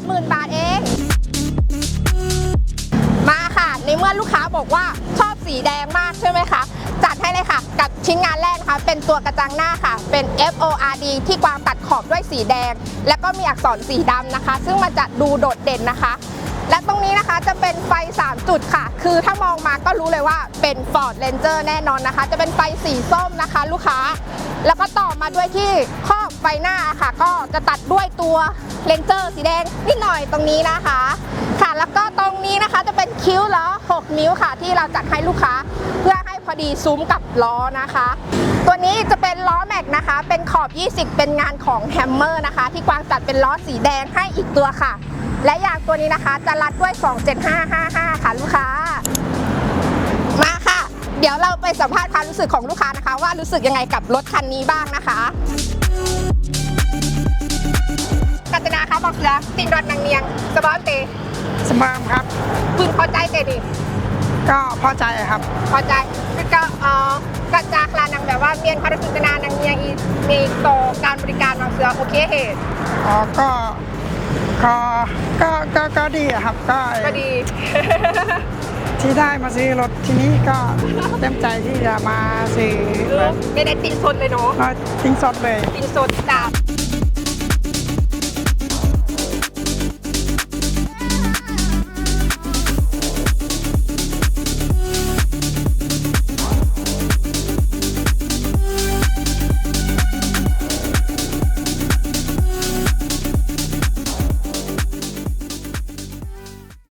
70,000 บาทเอง มาค่ะ ในเมื่อลูกค้าบอกว่าชอบสีแดงมากใช่ไหมคะ จัดให้เลยค่ะ กับชิ้นงานแรกนะคะ เป็นตัวกระจังหน้าค่ะ เป็น FORD ที่กวางตัดขอบด้วยสีแดง แล้วก็มีอักษรสีดำนะคะ ซึ่งมันจะดูโดดเด่นนะคะและตรงนี้นะคะจะเป็นไฟ 3 จุดค่ะ คือถ้ามองมาก็รู้เลยว่าเป็น Ford Ranger แน่นอนนะคะ จะเป็นไฟสีส้มนะคะ ลูกค้า แล้วก็ต่อมาด้วยที่ครอบไฟหน้าค่ะ ก็จะตัดด้วยตัว Ranger สีแดงนิดหน่อยตรงนี้นะคะ ค่ะแล้วก็ตรงนี้นะคะจะเป็นคิ้วล้อ 6 นิ้วค่ะ ที่เราจัดให้ลูกค้า เพื่อให้พอดีซุ้มกับล้อนะคะ ตัวนี้จะเป็นล้อแม็กนะคะ เป็นขอบ 20 เป็นงานของแฮมเมอร์นะคะ ที่กวางจัดเป็นล้อสีแดงให้อีกตัวค่ะ และยางตัวนี้นะคะจะรัดด้วย 27555 ค่ะลูกค้ามาค่ะ เดี๋ยวเราไปสัมภาษณ์ความรู้สึกของลูกค้านะคะ ว่ารู้สึกยังไงกับรถคันนี้บ้างนะคะกัตนาคะบอกเสือติงรถนางเนียง สบายเตสมามครับ พึงพอใจเตดิก็พอใจครับ พอใจแล้วก็เอ่อกระจากลานังแบบว่าเมียนคารุสุตนานางเนียงอีมีต่อการบริการมาเสือโอเคเหตุอ๋อก็ก็ก็ก็ก็ดีอะครับก็ก็ดี ที่ได้มาซื้อรถที่นี้ก็เต็มใจที่จะมาซื้อแบบไม่ได้ติดสนเลยเนาะมาทิ้งสดเลย ติดสนจ้า